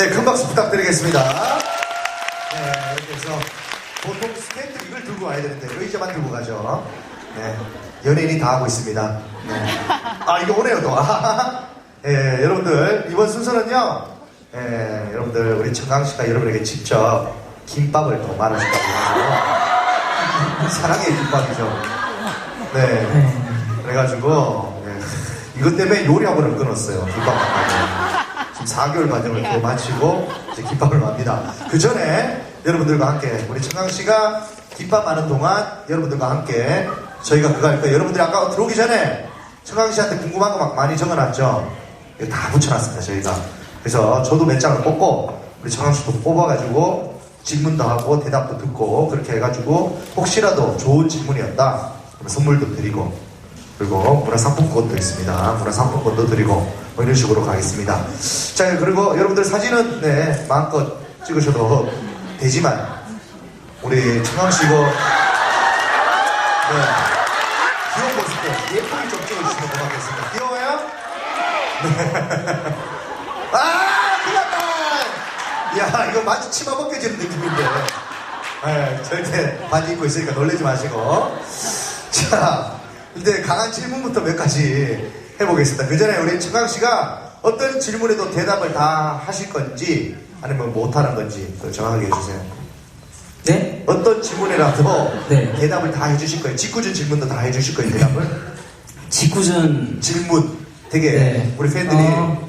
네, 큰 박수 부탁드리겠습니다. 네, 이렇게 해서 보통 스탠드 이걸 들고 와야 되는데 의자만 들고 가죠. 네, 연예인이 다 하고 있습니다. 네. 아, 이거 오네요, 또. 아하하. 예, 여러분들, 이번 순서는요, 예, 여러분들, 우리 청강 씨가 여러분에게 직접 김밥을 더 말아준다고 하고, 사랑의 김밥이죠. 네. 그래가지고, 예, 이것 때문에 요리 학원을 끊었어요. 김밥 만나고. 지금 4개월 과정을 또 마치고 이제 김밥을 맙니다. 그 전에 여러분들과 함께 우리 청강 씨가 김밥 많은 동안 여러분들과 함께 저희가 그거 할 거예요. 여러분들이 아까 들어오기 전에 청강 씨한테 궁금한 거 막 많이 적어놨죠. 이거 다 붙여놨습니다. 저희가. 그래서 저도 몇 장을 뽑고 우리 청강 씨도 뽑아가지고 질문도 하고 대답도 듣고 그렇게 해가지고 혹시라도 좋은 질문이었다 그러면 선물도 드리고 그리고 문화상품권도 있습니다. 문화상품권도 드리고 뭐 이런 식으로 가겠습니다. 자 그리고 여러분들 사진은 네 마음껏 찍으셔도 되지만 우리 청강 씨고 네 귀여운 모습도 예쁘게 좀 찍어주시면 고맙겠습니다. 귀여워요? 네. 아 큰일났다! 야 이거 마치 치마 벗겨지는 느낌인데 네, 절대 바지 입고 있으니까 놀라지 마시고 자, 이제 강한 질문부터 몇 가지 해보겠습니다. 그 전에 우리 청강 씨가 어떤 질문에도 대답을 다 하실 건지 아니면 못하는 건지 정확하게 해주세요. 네? 어떤 질문이라도 네. 대답을 다 해주실 거예요. 직구준 질문도 다 해주실 거예요. 대답을 직구준 질문 되게 네. 우리 팬들이 어,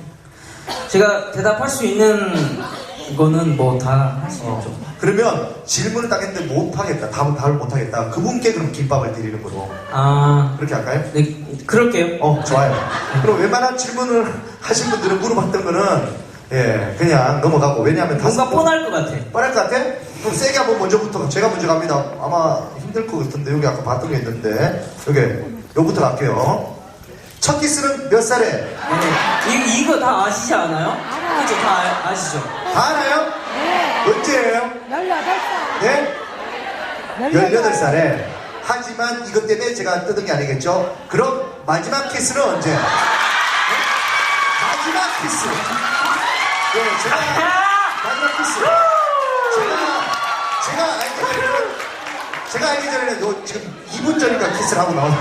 제가 대답할 수 있는 거는 뭐다 하시겠죠. 그러면 질문을 딱 했는데 못하겠다, 답을 답을 못하겠다. 그분께 그럼 김밥을 드리는 거로 아, 그렇게 할까요? 네, 그럴게요. 어, 좋아요. 그럼 웬만한 질문을 하신 분들은 물어봤던 거는 예, 그냥 넘어가고 왜냐하면 뭔가 번- 뻔할 것 같아. 뻔할 것 같아? 그럼 세게 한번 먼저부터 제가 먼저 갑니다. 아마 힘들 것 같은데 여기 아까 봤던 게 있는데 여기 요부터 갈게요. 첫 키스는 몇 살에? 네. 이, 이거 다 아시지 않아요? 그죠? 다 아, 아시죠? 다 알아요? 네. 언제예요? 18살. 네? 18살에 하지만 이것 때문에 제가 뜯은 게 아니겠죠? 그럼 마지막 키스는 언제? 네? 마지막 키스. 네, 제가 마지막 키스. 제가 제가 알기 전에는 제가 알기 전에는 요 지금 2분 전인가 키스를 하고 나오는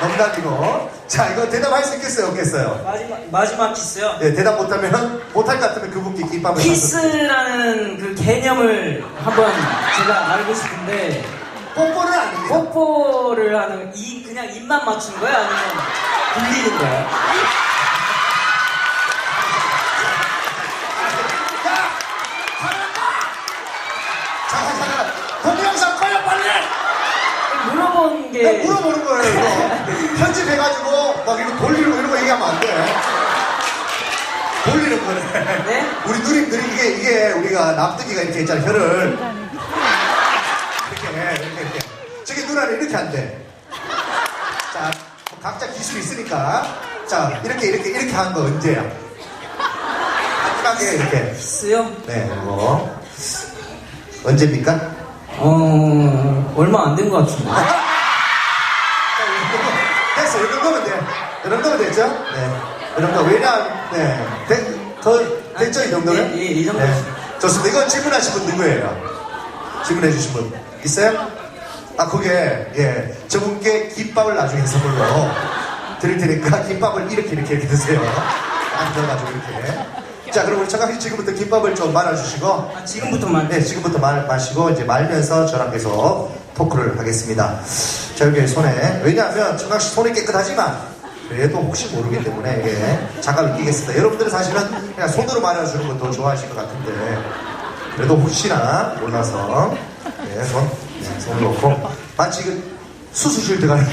농담이고. 자, 이거 대답할 수 있겠어요? 없겠어요? 마지막, 마지막 키스요? 네, 대답 못하면 못할 것 같으면 그분께 김밥을 키스라는 그 개념을 한번 제가 알고 싶은데 뽀뽀는 아닙니다. 뽀뽀를 하는 이 그냥 입만 맞춘 거야 아니면 굴리는 거야? 잠깐 잠깐 동영상 꺼요 빨리 물어본 게 네, 물어보는 거예요 이거 편집해가지고 막 이거 돌리고 이런 거 얘기하면 안 돼. 돌리는 거네. 네? 우리 누님들이 이게 이게 우리가 납득이가 이렇게 있잖아 혀를. 이렇게 해 이렇게 이렇게. 저기 누나는 이렇게 안 돼 자 각자 기술이 있으니까. 자 이렇게 이렇게 이렇게 한 거 언제야. 마지막에 이렇게. 키스요? 네 이거 언제입니까? 어 얼마 안 된 것 같은데. 됐어. 이 정도면 돼. 이 정도면 됐죠? 네. 이 정도. 왜냐, 네. 됐, 더, 됐죠? 이 정도면? 예, 예, 이 정도. 네. 좋습니다. 이거 질문하신 분 누구예요? 질문해 주신 분. 있어요? 아, 그게, 예. 저분께 김밥을 나중에 선물로 드릴 테니까 김밥을 이렇게, 이렇게, 이렇게 드세요. 앉아가지고 이렇게. 자, 그럼 우리 청각씨 지금부터 김밥을 좀 말아주시고. 아, 지금부터만. 네, 지금부터 말 마시고 이제 말면서 저랑 계속 토크를 하겠습니다. 자, 여기 손에 왜냐하면 청각 씨 손이 깨끗하지만 그래도 혹시 모르기 때문에 이게 장갑을 끼겠습니다. 여러분들은 사실은 그냥 손으로 말아주는 거더 좋아하실 것 같은데 그래도 혹시나 몰라서 네, 손, 네, 손을 놓고 마치 그 수술실 들어가는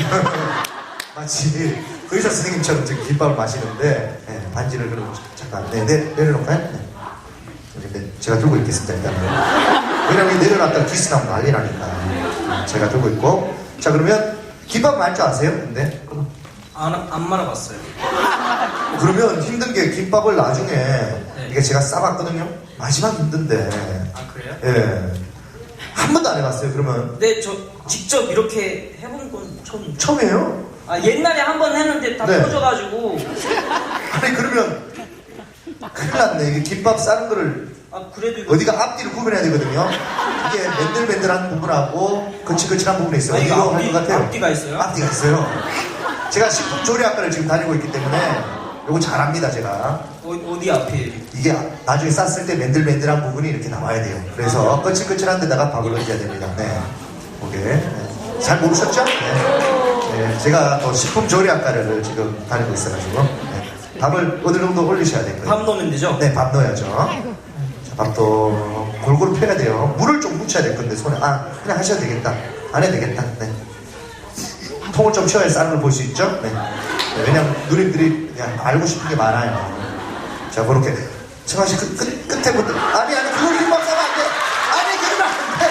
마치 의사 선생님처럼 지금 김밥을 마시는데 네, 반지를 그럼 잠깐 네, 네, 내려놓을까요? 네. 이렇게 제가 들고 있겠습니다 일단은 왜냐면 내려놨다가 나면 난리 나니까 제가 들고 있고 자 그러면 김밥 말줄 아세요? 근데 안, 안 말아봤어요. 그러면 힘든 게 김밥을 나중에 이게 제가 싸봤거든요 마지막 힘든데 아 그래요? 예 한 번도 안 해봤어요 그러면 근데 저 직접 이렇게 해본 건 처음. 처음이에요? 아 옛날에 한 번 했는데 다 네. 터져가지고 아니 그러면 그 큰일 났네. 이게 김밥 싸는 거를 아 그래도 이거 어디가 앞뒤를 구분해야 되거든요. 이게 맨들맨들한 부분하고 거칠거칠한 부분이 있어요. 아, 이거 앞뒤- 할것 같아요? 앞뒤가 있어요? 앞뒤가 있어요. 제가 식품 조리학과를 지금 다니고 있기 때문에 요거 잘합니다, 제가. 어, 디 앞에 이게 나중에 쌌을 때 맨들맨들한 부분이 이렇게 나와야 돼요. 그래서 거칠거칠한 데다가 밥을 얹어야 됩니다. 네. 오케이. 네. 잘 모르셨죠? 네. 네. 제가 또 식품 조리학과를 지금 다니고 있어가지고. 네. 밥을 어느 정도 올리셔야 될 거예요. 밥 넣으면 되죠? 네, 밥 넣어야죠. 자, 밥도 골고루 펴야 돼요. 물을 좀 묻혀야 될 건데, 손에. 아, 그냥 하셔도 되겠다. 안 해도 되겠다. 네. 통을 좀 치워야 쌀을 볼수 있죠? 네. 네, 왜냐면 누님들이 그냥 알고 싶은 게 많아요. 자, 그렇게. 청아 씨 끝, 끝, 끝에부터. 아니, 아니, 그걸 김밥 싸면 안 돼. 아니, 그러면 안 돼.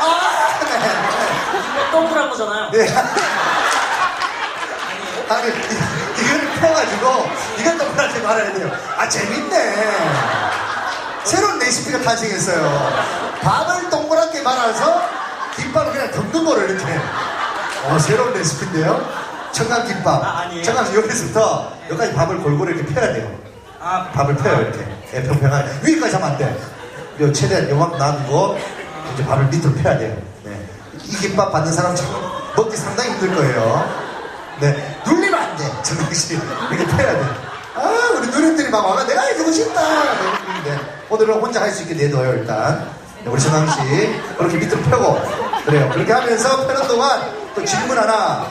아, 동그란 거잖아요. 네. 네. 아니, 이- 이걸 펴가지고, 이걸 또 하지 말아야 돼요. 아, 재밌네. 새로운 레시피가 탄생했어요. 밥을 동그랗게 말아서, 김밥을 그냥 덮는 거를 이렇게. 어, 새로운 레시피인데요? 청강김밥. 아, 아니에요? 청강 여기서부터 여기까지 밥을 골고루 이렇게 펴야 돼요. 아 밥을 펴요, 이렇게. 예, 평평하게. 위에까지 하면 안 돼. 요 최대한 요만큼 놔두고, 이제 밥을 밑으로 펴야 돼요. 네. 이 김밥 받는 사람 참 먹기 상당히 힘들 거예요. 네. 눌리면 안 돼. 정강씨. 이렇게 펴야 돼. 아, 우리 누님들이 막 와가 내가 해주고 싶다. 그러는데 오늘은 혼자 할 수 있게 내둬요, 일단. 네, 우리 정강씨. 그렇게 밑으로 펴고. 그래요. 그렇게 하면서 펴는 동안 또 질문 하나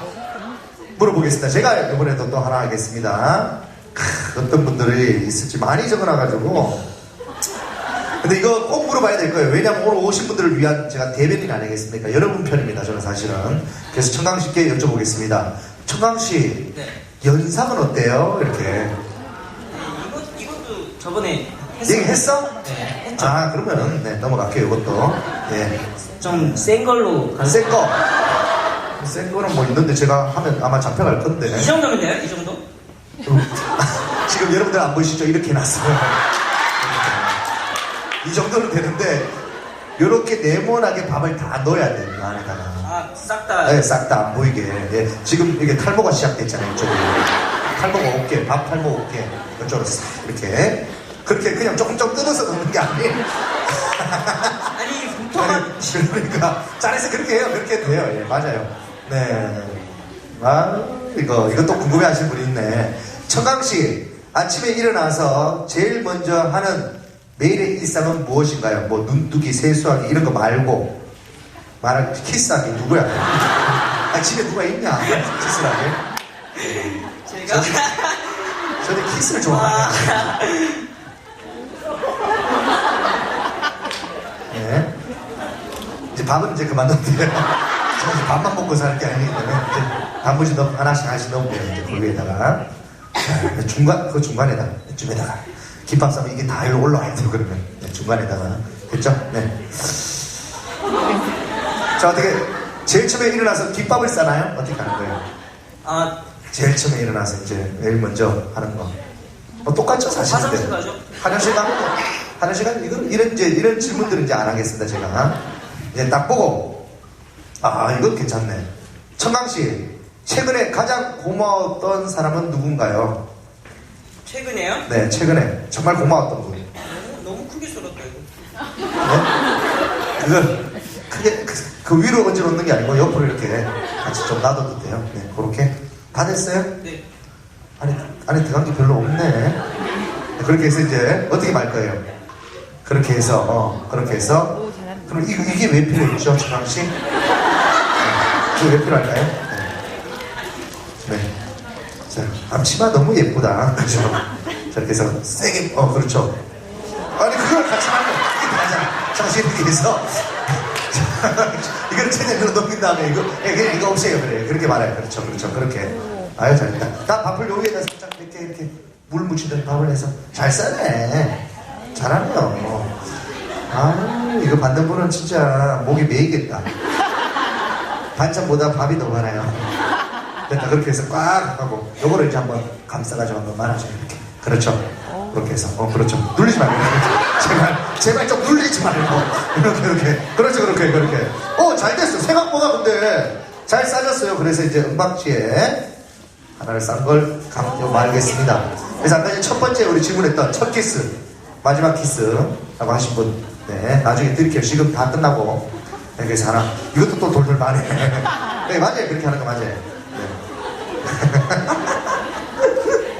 물어보겠습니다. 제가 이번에도 또 하나 하겠습니다. 크, 어떤 분들이 있을지 많이 적어놔가지고. 근데 이거 꼭 물어봐야 될 거예요. 왜냐면 오늘 오신 분들을 위한 제가 대변인 아니겠습니까? 여러분 편입니다. 저는 사실은. 그래서 청강 씨께 여쭤보겠습니다. 청강 씨, 네. 연상은 어때요? 이렇게. 이것 이것도 저번에. 얘기했어? 네. 했죠. 아, 그러면, 네, 넘어갈게요, 이것도. 예. 좀 센 걸로 가. 센 거. 센 거는 뭐 있는데 제가 하면 아마 잡혀갈 건데. 이 정도면 돼요? 이 정도? 지금 여러분들 안 보이시죠? 이렇게 났어요. 이 정도는 되는데, 이렇게 네모나게 밥을 다 넣어야 돼요, 이 안에다가. 아 싹 다. 네, 싹 다 안 보이게. 예, 지금 이게 탈모가 시작됐잖아요, 이쪽에. 탈모가 없게, 밥 탈모 없게. 이쪽으로 싹 이렇게. 그렇게 그냥 조금 조금 뜯어서 넣는 게 아니에요. 아니 보통은 그러니까, 잘해서 그렇게 해요. 그렇게 돼요. 예, 맞아요. 네. 아, 이거, 또 궁금해 하시는 분이 있네. 청강씨, 아침에 일어나서 제일 먼저 하는 매일의 일상은 무엇인가요? 뭐, 눈뜨기, 세수하기, 이런 거 말고. 말할 키스하기 누구야? 아, 집에 누가 있냐? 키스를 하게? 제가 저는 키스를 좋아해요. 네. 이제 밥은 이제 그만 넣으면 돼요. 저는 이제 밥만 먹고 사는 게 아니기 때문에 이제 단무지 넣 하나씩 하나씩 넣으면 돼요. 이제 그 위에다가. 자, 그 중간, 그 중간에다, 이쯤에다가. 김밥 싸면 이게 다 일로 올라와야 돼요, 그러면. 네, 중간에다가. 됐죠? 네. 자, 어떻게, 제일 처음에 일어나서 김밥을 싸나요? 어떻게 하는 거예요? 아 제일 처음에 일어나서 이제 제일 먼저 하는 거. 뭐 똑같죠, 사실. 화장실 가죠. 화장실 가면 뭐, 화장실 가면 이건 이런 이제 이런 질문들은 이제 안 하겠습니다, 제가. 이제 딱 보고 아, 이건 괜찮네. 청강 씨, 최근에 가장 고마웠던 사람은 누군가요? 최근에요? 네, 최근에 정말 고마웠던 분. 너무, 너무 크게 썰었다 이거. 네? 그걸 크게 그, 그 위로 얹어 놓는 게 아니고 옆으로 이렇게 같이 좀 놔둬도 돼요. 네, 그렇게 다 됐어요? 네. 안에, 안에 들어간 게 별로 없네. 그렇게 해서 이제 어떻게 말 거예요? 그렇게 해서, 어, 그렇게 해서. 그럼 이거, 이게 왜 필요했죠, 천왕 씨? 네. 이거 왜 필요할까요? 네. 네. 자, 앞치마 너무 예쁘다. 그죠? 저렇게 해서 세게, 어, 그렇죠. 아니, 그걸 같이 말고, 이게 맞아. 이렇게 해서. 이걸 최대한 넘긴 다음에 이거, 예, 그냥 이거 없애요. 그래. 그렇게 말해요. 그렇죠. 그렇죠. 그렇게. 아유, 잘했다. 나 밥을 여기에다 살짝 이렇게, 이렇게 물 묻히듯 밥을 해서 잘 싸네. 잘하네요. 아유, 이거 받는 분은 진짜 목이 메이겠다. 반찬보다 밥이 더 많아요. 됐다. 그렇게 해서 꽉 하고, 요거를 이제 한번 감싸가지고 한번 말아줘요. 이렇게. 그렇죠. 그렇게 해서, 어, 그렇죠. 눌리지 말고. 제발, 제발 좀 눌리지 말고. 이렇게, 이렇게. 그렇죠, 그렇게, 그렇게. 어, 잘 됐어. 생각보다 근데 잘 싸졌어요. 그래서 이제 은박지에 하나를 싼걸 말겠습니다. 그래서 아까 첫 번째 우리 질문했던 첫 키스, 마지막 키스라고 하신 분, 네, 나중에 드릴게요. 지금 다 끝나고. 네, 그래서 하나, 이것도 또 돌돌 많이. 네, 맞아요. 그렇게 하는 거 맞아요. 네.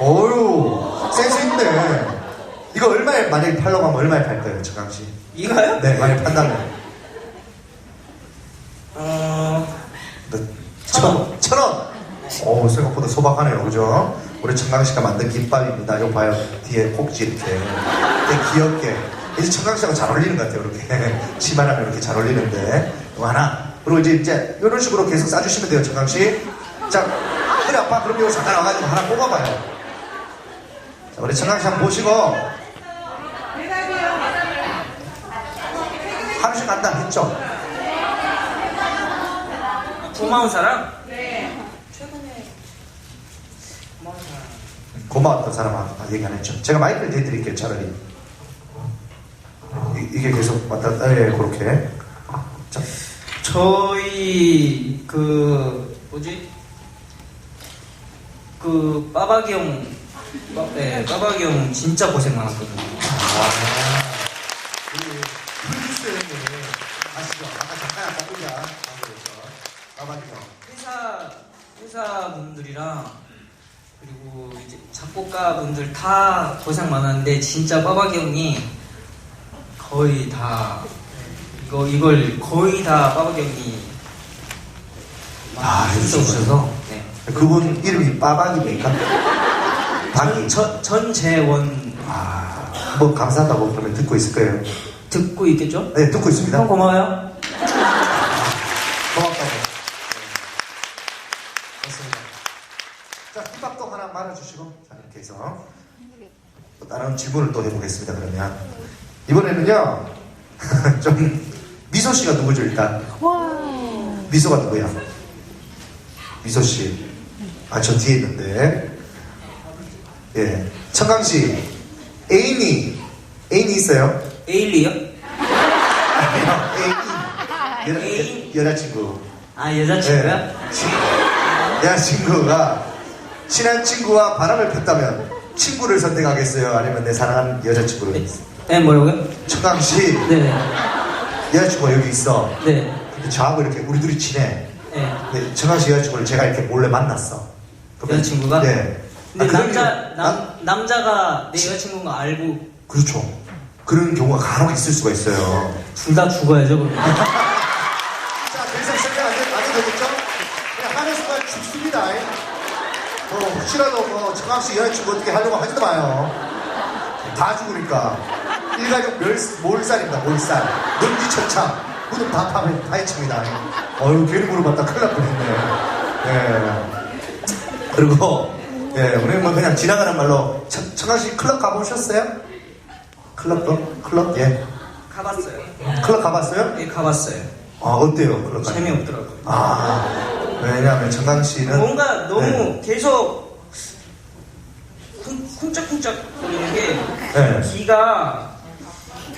어유 센스 있네. 이거 얼마에 만약에 팔려고 하면 얼마에 팔 거예요, 정강 씨? 이거요? 네, 많이 판다면. 어, 천 원. 천 원. 오, 생각보다 소박하네요, 그죠? 우리 청강 씨가 만든 김밥입니다. 이거 봐요. 뒤에 꼭지 이렇게. 되게 귀엽게. 이제 청강 씨하고 잘 어울리는 것 같아요, 이렇게. 치마라면 이렇게 잘 어울리는데. 이거 하나. 그리고 이제, 이제, 이런 식으로 계속 싸주시면 돼요, 청강 씨. 자, 그래, 아빠, 그럼 이거 잠깐 와가지고 하나 뽑아봐요. 자, 우리 청강 씨 한번 보시고. 하루씩 간다 했죠? 고마운 사람? 네. 최근에 고마운 사람. 고마웠던 사람 아, 얘기 안 했죠. 제가 마이크를 대드릴게요, 차라리. 이, 게 계속 왔다 갔다, 예, 그렇게. 자, 저희 그 뭐지? 그 빠박이 형, 빠, 네, 빠박이 형 진짜 고생 많았거든요. 아, 형님 아시죠? 아까 잠깐 아까 보자. 까마귀요. 회사 회사 분들이랑 그리고 이제 작곡가 분들 다 고생 많았는데 진짜 빠박이 형이 거의 다 이거 이걸 거의 다 형이 아, 해주셔서 네. 그분 이름이 빠박이입니까? 박이. 전 전재원 아, 뭐 감사하다고 그러면 듣고 있을 거예요. 듣고 있겠죠? 네, 듣고 있습니다. 형 고마워요. 고맙다고. 맞습니다. 자, 힙합도 하나 말아주시고, 자, 이렇게 해서. 또 다른 질문을 또 해보겠습니다, 그러면. 이번에는요, 좀, 미소 씨가 누구죠, 일단? 와. 미소가 누구야? 미소 씨. 아, 저 뒤에 있는데. 예. 청강 씨, 애인이, 애인이 있어요? 에일리요? 아니요. 여자, 애인? 여, 여자친구. 아 여자친구야? 네. 여자친구가 친한 친구와 바람을 폈다면 친구를 선택하겠어요? 아니면 내 사랑하는 여자친구를? 네 뭐라고요? 청강 씨 네네 여자친구가 여기 있어. 네. 근데 저하고 이렇게 우리 둘이 친해. 네. 근데 청강 씨 여자친구를 제가 이렇게 몰래 만났어. 그러면- 여자친구가? 네. 근데 아, 그런 남자 경우- 남 남- 남자가 내 여자친구인 거 알고 그렇죠. 그런 경우가 간혹 있을 수가 있어요. 둘 다 죽어야죠 그럼. 자, 더 이상 설명 안, 해도 되겠죠? 그냥 하는 순간 죽습니다. 뭐, 혹시라도 뭐, 청강씨 여자친구 어떻게 하려고 하지도 마요. 다 죽으니까. 일가족 멸, 몰살입니다, 몰살. 능지천창. 무덤 다 파면 다 해칩니다. 어휴, 괜히 물어봤다 큰일 날 뻔했네. 예. 그리고, 예, 우리 뭐 그냥 지나가는 말로, 청- 청강씨 클럽 가보셨어요? 클럽도? 클럽? 예. 가봤어요. 클럽 가봤어요? 네 가봤어요. 아, 어때요, 클럽? 재미없더라고요. 아, 왜냐하면 청강 씨는 뭔가 너무 네. 계속 쿵- 쿵짝쿵짝 거리는 게 네. 귀가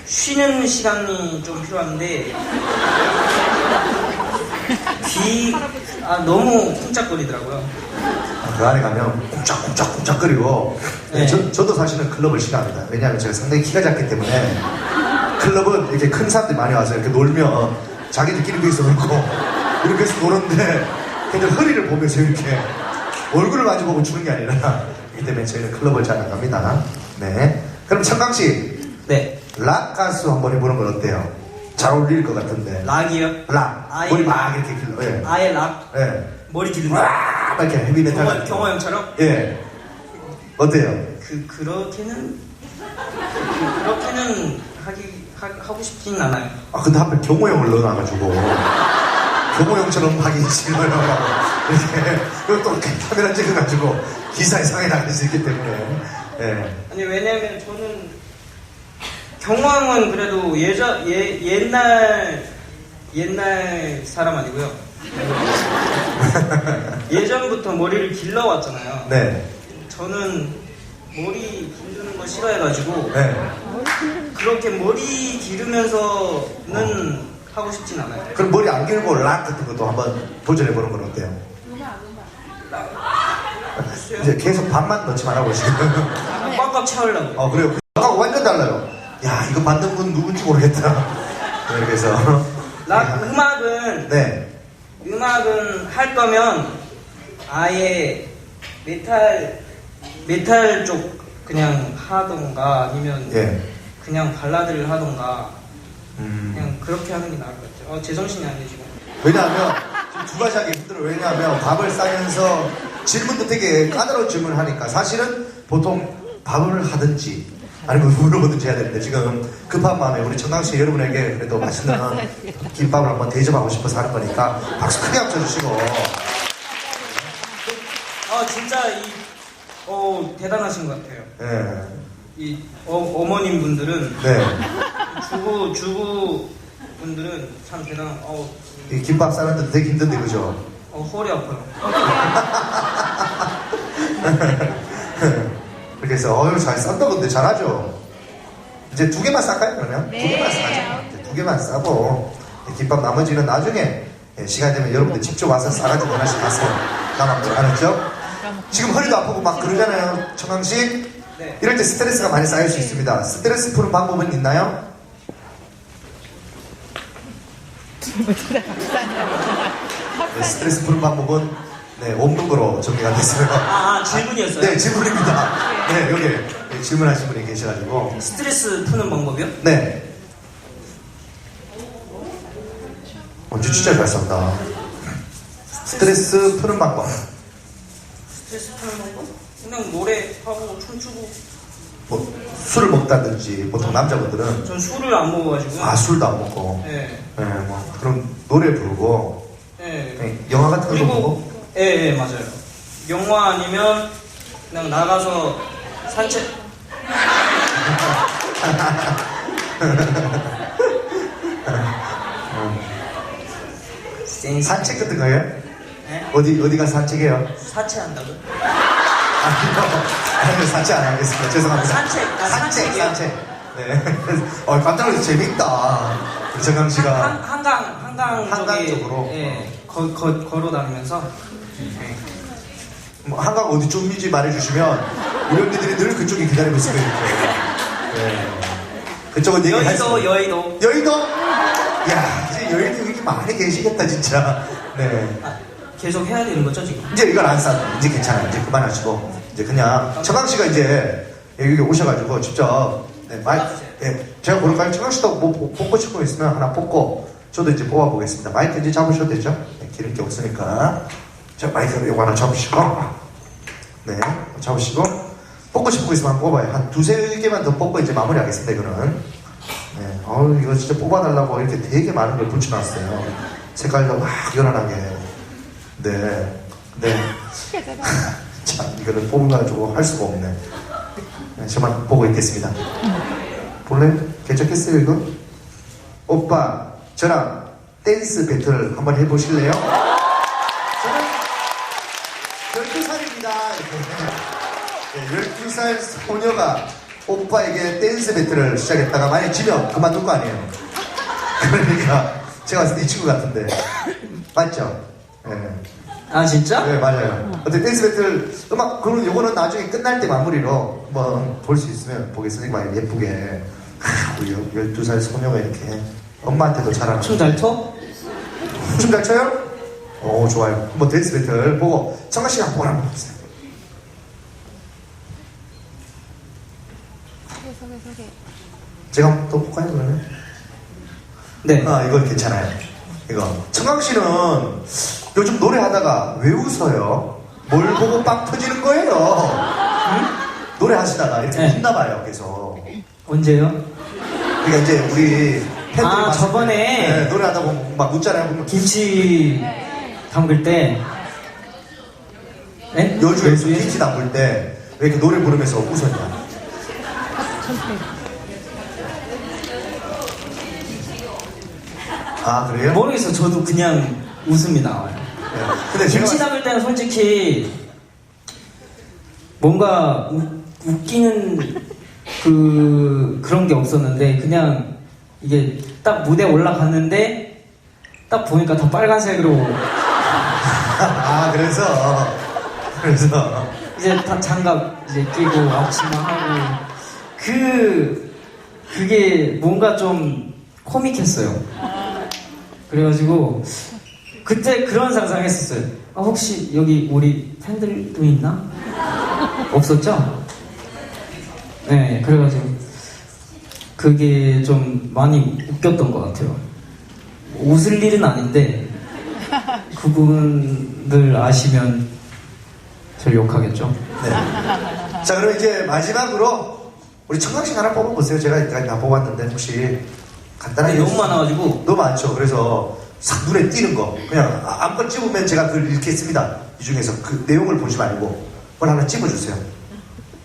쉬는 시간이 좀 필요한데 귀 아, 너무 쿵짝거리더라고요. 아, 그 안에 가면 쿵짝쿵짝쿵짝거리고 네. 저, 저도 사실은 클럽을 싫어합니다. 왜냐하면 제가 상당히 키가 작기 때문에 클럽은 이렇게 큰 사람들이 많이 와서 이렇게 놀면 자기들끼리 거기서 놀고 이렇게 해서 노는데 걔들 허리를 보면서 이렇게 얼굴을 마주 보고 주는 게 아니라 그렇기 때문에 저희는 클럽을 잘안 갑니다. 네. 그럼 청강 씨, 네. 락 가수 한번 해보는 건 어때요? 잘 어울릴 것 같은데. 락이요? 락. 아예 머리 락. 막 이렇게 길러. 예. 아예 락 예. 머리 길고 와 이렇게 헤비메탈 경호, 같은. 경호 형처럼 예 어때요? 그 그렇게는 그, 그렇게는 하기 하, 하고 싶진 않아요. 아 근데 하필 경호 형을 넣어놔가지고 경호 형처럼 하기 싫어요 이렇게 그리고 또 카메라 찍어가지고 기사에 상에 나갈 수 있기 때문에 예 아니 왜냐면 저는 경황은 그래도 예전 예 옛날 옛날 사람 아니고요. 예전부터 머리를 길러왔잖아요. 네. 저는 머리 기르는 거 싫어해가지고 네. 그렇게 머리 기르면서는 하고 싶진 않아요. 그럼 머리 안 길고 락 같은 것도 한번 도전해 보는 건 어때요? 이제 계속 밥만 넣지 말라고 지금. 꽉꽉 채우려고. 어 그래요. 아까 완전 달라요. 야 이거 만든 분 누군지 모르겠다. 네, 그래서 락 음악은 네. 음악은 할 거면 아예 메탈 메탈 쪽 그냥 하던가 아니면 예. 그냥 발라드를 하던가 음, 그냥 그렇게 하는 게 나을 것 같아요. 어, 제정신이 아니에요 지금. 왜냐하면 지금 두 가지 하기 힘들어요. 왜냐하면 밥을 싸면서 질문도 되게 까다로운 질문을 하니까 사실은 보통 밥을 하든지 아니면 물어보든지 해야 되는데 지금 급한 마음에 우리 청강씨 여러분에게 그래도 맛있는 김밥을 한번 대접하고 싶어서 하는 거니까 박수 크게 합쳐 주시고 아 진짜 이 어, 대단하신 것 같아요. 예. 이 어, 어머님 분들은 네. 주부 주부 분들은 참 대단한. 어, 이 김밥 싸는데 되게 힘든데 그죠? 어 허리 아파요. 해서 어휴 잘 싼다 근데 잘하죠 이제 두 개만 쌀까요 그러면? 네. 두 개만 싸죠 이제 두 개만 싸고 김밥 나머지는 나중에 예, 시간 되면 여러분들 직접 와서 싸가지고 하나씩 가세요 남았죠 알았죠? 지금 허리도 아프고 막 그러잖아요 청강씨 네. 이럴 때 스트레스가 많이 쌓일 수 있습니다 스트레스 푸는 방법은 있나요? 네, 스트레스 푸는 방법은 네, 거로 정리가 됐어요 아, 아 질문이었어요. 네, 질문입니다. 네, 여기 네, 질문하신 분이 계셔가지고. 스트레스 푸는 방법이요? 네. 언제 진짜 잘 싼다. 스트레스 푸는 방법. 스트레스 푸는 방법? 그냥 노래하고 춤추고. 뭐, 술을 먹다든지, 보통 남자분들은, 전 술을 안 먹어가지고. 아, 술도 안 먹고, 네. 네, 뭐, 그럼 노래 부르고, 네. 네, 영화 같은 거 보고, 예, 예, 맞아요. 영화 아니면 그냥 나가서 산책. 센스. 산책 같은 거예요? 네? 어디, 어디 가서 산책해요? 사채한다고? 아니요, 아니요, 산책 안 하겠습니다. 죄송합니다. 산책, 아, 산책, 산책이요? 산책. 네. 어, 깜짝 놀라서 재밌다. 우리 정강 씨가. 한, 한강, 한강, 한강 쪽에, 쪽으로? 예, 거, 거, 걸어 다니면서. 예. 뭐 한강 어디 쪽인지 말해주시면 우리 언니들이 늘 그쪽에 기다리고 있을 거예요. 네. 그쪽은 얘기할 수 여의도, 여의도. 여의도? 야 이제 여의도 여기 많이 계시겠다 진짜. 네. 아, 계속 해야 되는 거죠, 지금? 이제 이걸 안 싸도 이제 괜찮아요. 이제 그만하시고 이제 그냥 청강 씨가 이제 여기 오셔가지고 직접 네, 마이, 예, 제가 모를까요? 청강 씨도 뭐 뽑- 뽑고 싶은 거 있으면 하나 뽑고 저도 이제 뽑아보겠습니다. 마이크 이제 잡으셔도 되죠? 네, 기름기 없으니까 자 마이크 이거 하나 잡으시고 네 잡으시고 뽑고 싶은 거 있으면 뽑아요. 한 두세 개만 더 뽑고 이제 마무리하겠습니다. 이거는 네, 어우 이거 진짜 뽑아달라고 이렇게 되게 많은 걸 붙여놨어요. 색깔도 막 연한하게 네, 네. 참 이거를 뽑아가지고 할 수가 없네. 네, 저만 보고 있겠습니다. 볼래? 괜찮겠어요 이거? 오빠 저랑 댄스 배틀 한번 해보실래요? 저는 12살입니다. 네, 12살 소녀가 오빠에게 댄스 배틀을 시작했다가 만약 지면 그만둘 거 아니에요. 그러니까 제가 봤을 때 이 친구 같은데 맞죠? 네. 아, 진짜? 네 맞아요. 어때 댄스 배틀 음악 그럼 요거는 나중에 끝날 때 마무리로 한번 볼 수 있으면 보겠습니다. 많이 예쁘게 하, 우리 12살 소녀가 이렇게 엄마한테도 잘하는 춤잘 춰? 춤 잘 춰요? 오 좋아요. 한번 댄스 배틀 보고 청아 씨가 한번 한번 보세요. 소개 소개 소개. 제가 또 볼까요 그러면? 네. 아 이건 괜찮아요. 이거 청강 씨는 요즘 노래하다가 왜 웃어요? 뭘 보고 빵 터지는 거예요? 응? 노래하시다가 이렇게 네. 웃나 봐요 계속. 언제요? 그러니까 이제 우리 팬들이 아, 봤을 저번에. 네, 노래하다 보면 막 웃잖아요. 그러면 김치 담글 때. 네? 여주에서 김치 담글 때 왜 이렇게 노래 부르면서 웃었냐? 아 그래요? 모르겠어요. 저도 그냥 웃음이 나와요. 네. 근데 제가 김치 담글 때는 솔직히 뭔가 우- 웃기는 그 그런 게 없었는데 그냥 이게 딱 무대 올라갔는데 딱 보니까 다 빨간색으로 아 그래서 그래서 이제 다 장갑 이제 끼고 앞치마 하고 그 그게 뭔가 좀 코믹했어요. 그래가지고 그때 그런 상상했었어요. 아 혹시 여기 우리 팬들도 있나? 없었죠? 네, 그래가지고 그게 좀 많이 웃겼던 것 같아요. 웃을 일은 아닌데 그분들 아시면 절 욕하겠죠? 네. 자, 그럼 이제 마지막으로 우리 청각식 하나 뽑아보세요. 제가 일단 다 뽑았는데 혹시 간단하게 너무 많아가지고 너무 많죠. 그래서 싹 눈에 띄는 거 그냥 아- 아무거나 찍으면 제가 그걸 읽겠습니다. 이 중에서 그 내용을 보지 말고 그걸 하나 찍어주세요.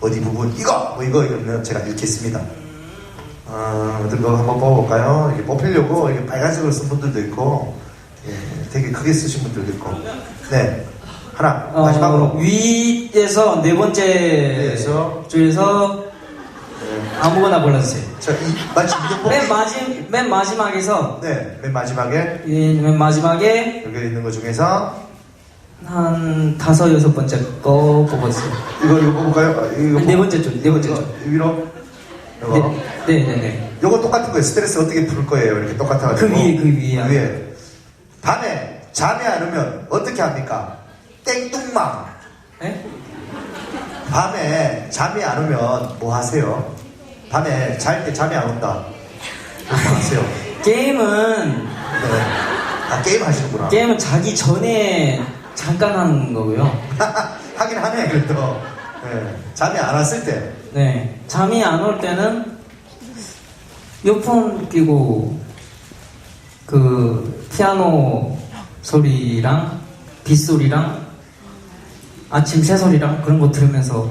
어디 부분 이거 뭐 이거 이러면 제가 읽겠습니다. 어, 어떤 거 한번 뽑아볼까요? 이게 뽑히려고 이게 빨간색으로 쓴 분들도 있고 예, 되게 크게 쓰신 분들도 있고 네 하나 어, 마지막으로 위에서 네 번째 위에서. 줄에서 네. 아무거나 골라주세요. 자, 이 마치 맨 마지 맨 마지막에서 네, 맨 마지막에 이- 맨 마지막에 여기 있는 것 중에서 한 다섯 여섯 번째 거 뽑았어요. 이거 이거 뽑을까요? 아, 이거 네 번째 줄, 네 번째 줄. 위로 이거 네, 네, 네, 네. 요거 똑같은 거예요. 스트레스 어떻게 풀 거예요? 이렇게 똑같아가지고 그 위에, 그 위에. 위에 밤에 잠이 안 오면 어떻게 합니까? 땡뚱망 네? 밤에 잠이 안 오면 뭐 하세요? 밤에 잘 때 잠이 안 온다. 뭐 하세요? 게임은 네. 아 게임 하시는구나. 게임은 자기 전에 잠깐 하는 거고요. 하긴 하네 그래도 네. 잠이 안 왔을 때 네. 잠이 안 올 때는 이어폰 끼고 그 피아노 소리랑 빗소리랑 아침 새소리랑 그런 거 들으면서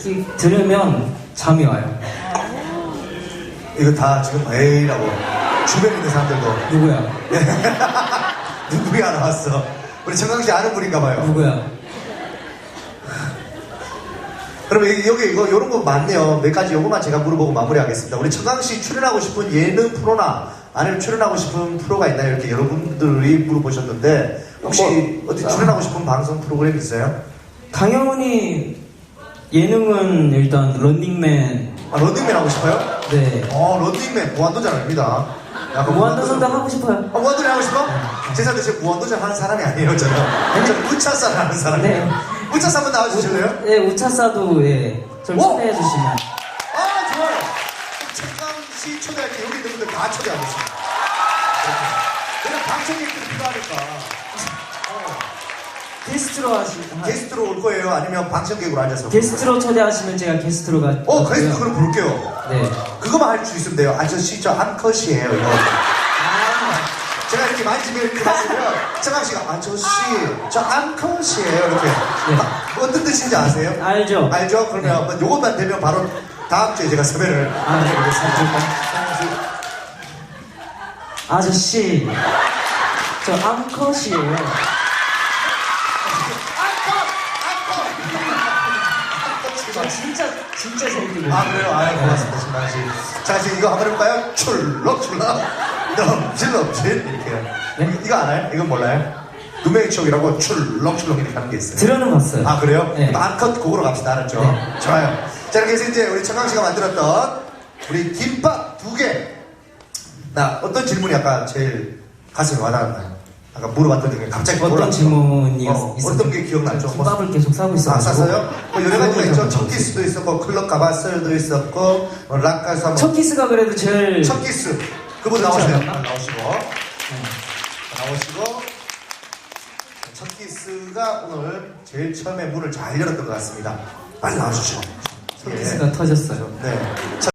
끼, 들으면 잠이 와요. 이거 다 지금 에이라고 주변에 있는 사람들도 누구야? 누구야 나왔어 우리 청강씨 아는 분인가 봐요 누구야? 그러면 여기, 이거 이런 거 많네요. 몇 가지 요거만 제가 물어보고 마무리하겠습니다. 우리 청강 씨 출연하고 싶은 예능 프로나 아니면 출연하고 싶은 프로가 있나요? 이렇게 여러분들이 물어보셨는데 혹시 뭐, 어디 출연하고 싶은 방송 프로그램 있어요? 당연히 예능은 일단 런닝맨. 아 런닝맨 하고 싶어요? 네. 어 런닝맨. 무한도전 아닙니다. 약간 무한도전도 하고 싶어요. 아, 무한도전 하고 싶어? 죄송한데 제가 무한도전 하는 사람이 아니에요 저는. 저는 우차싸를 하는 사람이에요. 네. 우차싸 한번 나와주실래요? 네 우차사도 예, 좀 오! 초대해 주시면 아 좋아요. 청강씨 초대할 때 여기 있는 분들 다 초대하겠습니다. 그냥 방청객들이 필요하니까 어, 게스트로 하시 게스트로 올 거예요? 아니면 방청객으로 앉아서? 게스트로 초대하시면 제가 게스트로 가. 어 게스트 그럼 부를게요. 네. 그거만 할 수 있으면 돼요. 아저씨 저 암컷이에요 이거. 제가 이렇게 만지면 이렇게 만지면 청강씨가 아저씨 저 암컷이에요 이렇게. 아, 어떤 뜻인지 아세요? 알죠? 알죠? 그러면 요것만 되면 바로 다음 주에 제가 섭외를 아, 네. 아저씨, 저 암컷이에요. 저 진짜 진짜 재밌게 아 그래요? 아 고맙습니다 신방 씨. 자 지금 이거 한번 해볼까요? 출렁출렁 넘실넘실 이렇게요. 네? 이거 알아요? 이건 몰라요? 누명의 추억이라고 출렁출렁 이렇게 하는 게 있어요. 들어는 봤어요. 아 그래요? 네. 마컷 곡으로 갑시다 알았죠? 네. 좋아요. 자 이렇게 해서 이제 우리 청강 씨가 만들었던 우리 김밥 두 개. 나 어떤 질문이 아까 제일 가슴에 와닿았나요? 아까 물어봤더니 갑자기 어떤 몰랐어. 질문이 어, 있었죠? 어떤 게 기억나죠? 뭐 김밥을 계속 싸고 있어요. 아, 쌌어요? 뭐 여러 가지가 있죠. 첫 키스도 있었고, 클럽 가봤어요도 있었고, 뭐 락가서 뭐. 첫 키스가 그래도 제일 첫 키스. 그분 나오세요. 나오시고. 나오시고. 첫 키스가 오늘 제일 처음에 문을 잘 열었던 것 같습니다. 빨리 나와주시고. 첫 키스가 터졌어요. 네.